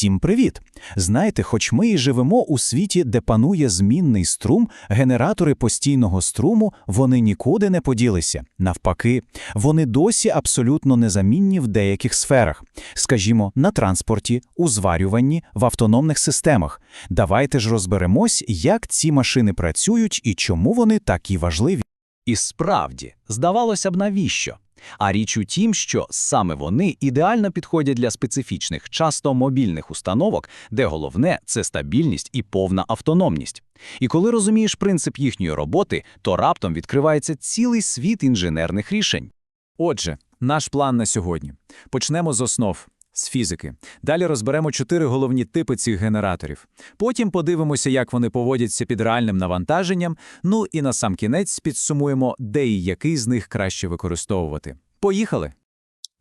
Всім привіт! Знаєте, хоч ми і живемо у світі, де панує змінний струм, генератори постійного струму вони нікуди не поділися. Навпаки, вони досі абсолютно незамінні в деяких сферах, скажімо, на транспорті, у зварюванні, в автономних системах. Давайте ж розберемось, як ці машини працюють і чому вони такі важливі. І справді, здавалося б, навіщо? А річ у тім, що саме вони ідеально підходять для специфічних, часто мобільних установок, де головне це стабільність і повна автономність. І коли розумієш принцип їхньої роботи, то раптом відкривається цілий світ інженерних рішень. Отже, наш план на сьогодні. Почнемо з основ, з фізики. Далі розберемо чотири головні типи цих генераторів. Потім подивимося, як вони поводяться під реальним навантаженням. Ну і на сам кінець підсумуємо, де і який з них краще використовувати. Поїхали!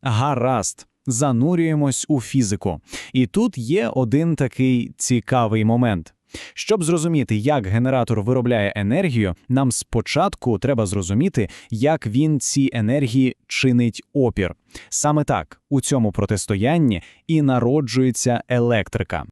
Гаразд, занурюємось у фізику. І тут є один такий цікавий момент. Щоб зрозуміти, як генератор виробляє енергію, нам спочатку треба зрозуміти, як він ці енергії чинить опір. Саме так у цьому протистоянні і народжується електрика.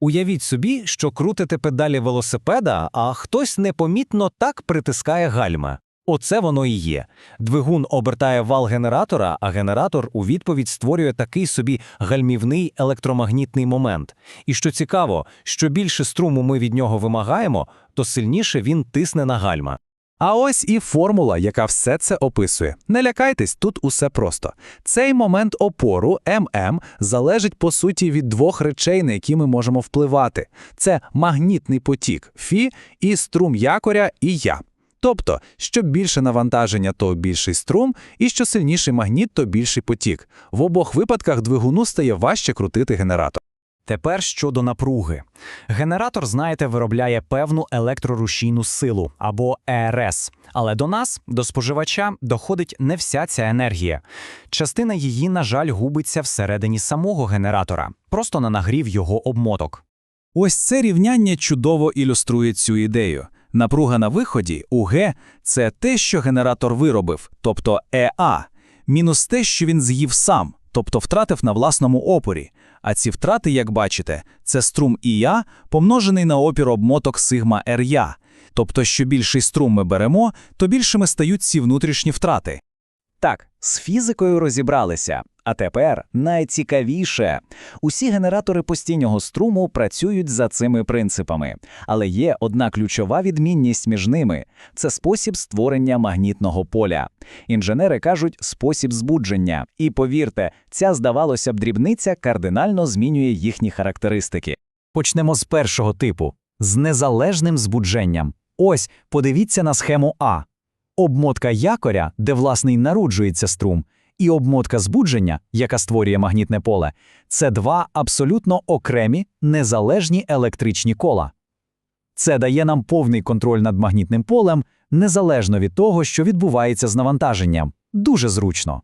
Уявіть собі, що крутите педалі велосипеда, а хтось непомітно так притискає гальма. Оце воно і є. Двигун обертає вал генератора, а генератор у відповідь створює такий собі гальмівний електромагнітний момент. І що цікаво, що більше струму ми від нього вимагаємо, то сильніше він тисне на гальма. А ось і формула, яка все це описує. Не лякайтесь, тут усе просто. Цей момент опору ММ залежить по суті від двох речей, на які ми можемо впливати: це магнітний потік Фі і струм якоря і я. Тобто, що більше навантаження, то більший струм, і що сильніший магніт, то більший потік. В обох випадках двигуну стає важче крутити генератор. Тепер щодо напруги. Генератор, знаєте, виробляє певну електрорушійну силу або ЕРС. Але до нас, до споживача, доходить не вся ця енергія. Частина її, на жаль, губиться всередині самого генератора, просто на нагрів його обмоток. Ось це рівняння чудово ілюструє цю ідею. Напруга на виході УГ – це те, що генератор виробив, тобто ЕА, мінус те, що він з'їв сам, тобто втратив на власному опорі. А ці втрати, як бачите, це струм ІЯ, помножений на опір обмоток сигма РЯ. Тобто, що більший струм ми беремо, то більшими стають ці внутрішні втрати. Так, з фізикою розібралися. А тепер найцікавіше. Усі генератори постійного струму працюють за цими принципами. Але є одна ключова відмінність між ними це спосіб створення магнітного поля. Інженери кажуть спосіб збудження. І повірте, ця, здавалося б, дрібниця кардинально змінює їхні характеристики. Почнемо з першого типу з незалежним збудженням. Ось подивіться на схему А. Обмотка якоря, де власне й народжується струм, і обмотка збудження, яка створює магнітне поле, це два абсолютно окремі незалежні електричні кола. Це дає нам повний контроль над магнітним полем, незалежно від того, що відбувається з навантаженням. Дуже зручно.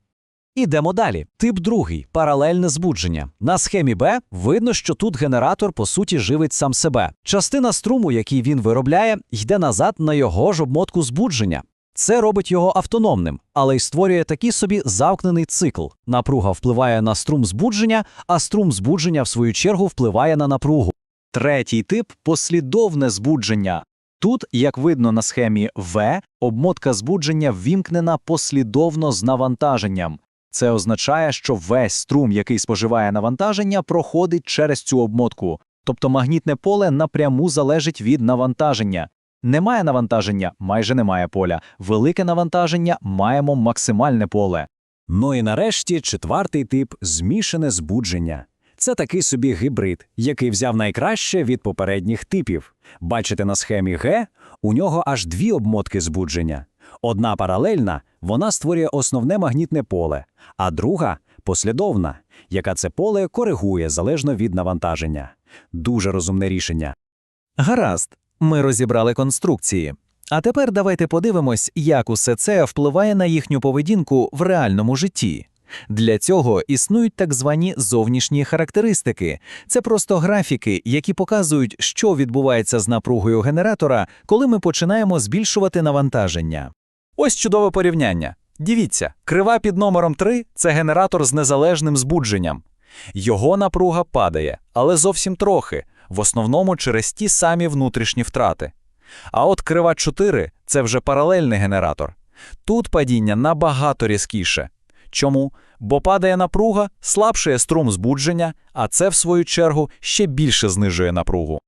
Ідемо далі. Тип другий паралельне збудження. На схемі Б видно, що тут генератор по суті живить сам себе. Частина струму, який він виробляє, йде назад на його ж обмотку збудження. Це робить його автономним, але й створює такий собі замкнений цикл. Напруга впливає на струм збудження, а струм збудження, в свою чергу, впливає на напругу. Третій тип послідовне збудження. Тут, як видно на схемі В, обмотка збудження ввімкнена послідовно з навантаженням. Це означає, що весь струм, який споживає навантаження, проходить через цю обмотку. Тобто магнітне поле напряму залежить від навантаження. Немає навантаження, майже немає поля. Велике навантаження маємо максимальне поле. Ну і нарешті четвертий тип змішане збудження. Це такий собі гібрид, який взяв найкраще від попередніх типів. Бачите на схемі Г, у нього аж дві обмотки збудження. Одна паралельна, вона створює основне магнітне поле, а друга послідовна, яка це поле коригує залежно від навантаження. Дуже розумне рішення. Гаразд, ми розібрали конструкції. А тепер давайте подивимось, як усе це впливає на їхню поведінку в реальному житті. Для цього існують так звані зовнішні характеристики. Це просто графіки, які показують, що відбувається з напругою генератора, коли ми починаємо збільшувати навантаження. Ось чудове порівняння. Дивіться, крива під номером 3 – це генератор з незалежним збудженням. Його напруга падає, але зовсім трохи, в основному через ті самі внутрішні втрати. А от крива 4 – це вже паралельний генератор. Тут падіння набагато різкіше. Чому? Бо падає напруга, слабшує струм збудження, а це, в свою чергу, ще більше знижує напругу.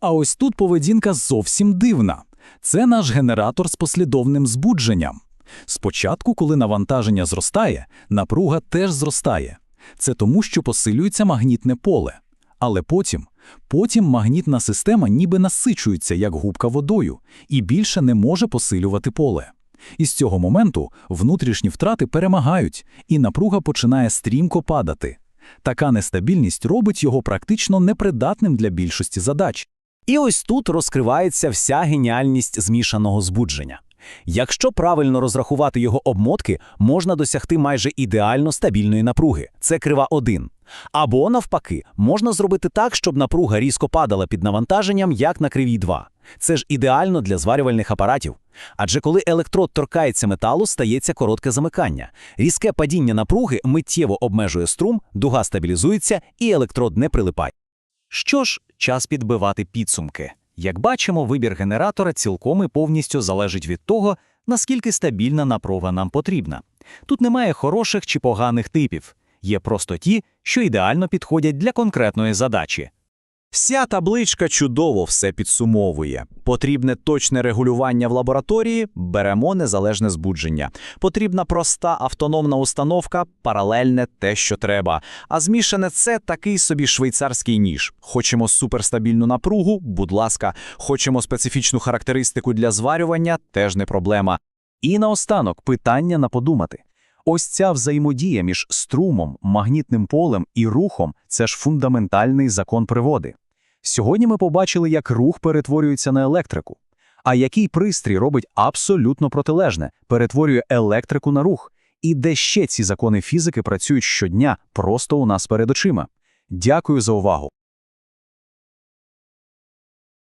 А ось тут поведінка зовсім дивна. Це наш генератор з послідовним збудженням. Спочатку, коли навантаження зростає, напруга теж зростає. Це тому, що посилюється магнітне поле. Але потім, потім магнітна система ніби насичується, як губка водою, і більше не може посилювати поле. І з цього моменту внутрішні втрати перемагають, і напруга починає стрімко падати. Така нестабільність робить його практично непридатним для більшості задач. І ось тут розкривається вся геніальність змішаного збудження. Якщо правильно розрахувати його обмотки, можна досягти майже ідеально стабільної напруги. Це крива 1. Або, навпаки, можна зробити так, щоб напруга різко падала під навантаженням, як на кривій 2. Це ж ідеально для зварювальних апаратів. Адже коли електрод торкається металу, стається коротке замикання. Різке падіння напруги миттєво обмежує струм, дуга стабілізується і електрод не прилипає. Що ж, час підбивати підсумки. Як бачимо, вибір генератора цілком і повністю залежить від того, наскільки стабільна напруга нам потрібна. Тут немає хороших чи поганих типів, є просто ті, що ідеально підходять для конкретної задачі. Вся табличка чудово все підсумовує. Потрібне точне регулювання в лабораторії, беремо незалежне збудження. Потрібна проста автономна установка, паралельне те, що треба. А змішане це такий собі швейцарський ніж. Хочемо суперстабільну напругу, будь ласка, хочемо специфічну характеристику для зварювання, теж не проблема. І наостанок питання на подумати. Ось ця взаємодія між струмом, магнітним полем і рухом це ж фундаментальний закон приводи. Сьогодні ми побачили, як рух перетворюється на електрику. А який пристрій робить абсолютно протилежне, перетворює електрику на рух, і де ще ці закони фізики працюють щодня просто у нас перед очима. Дякую за увагу.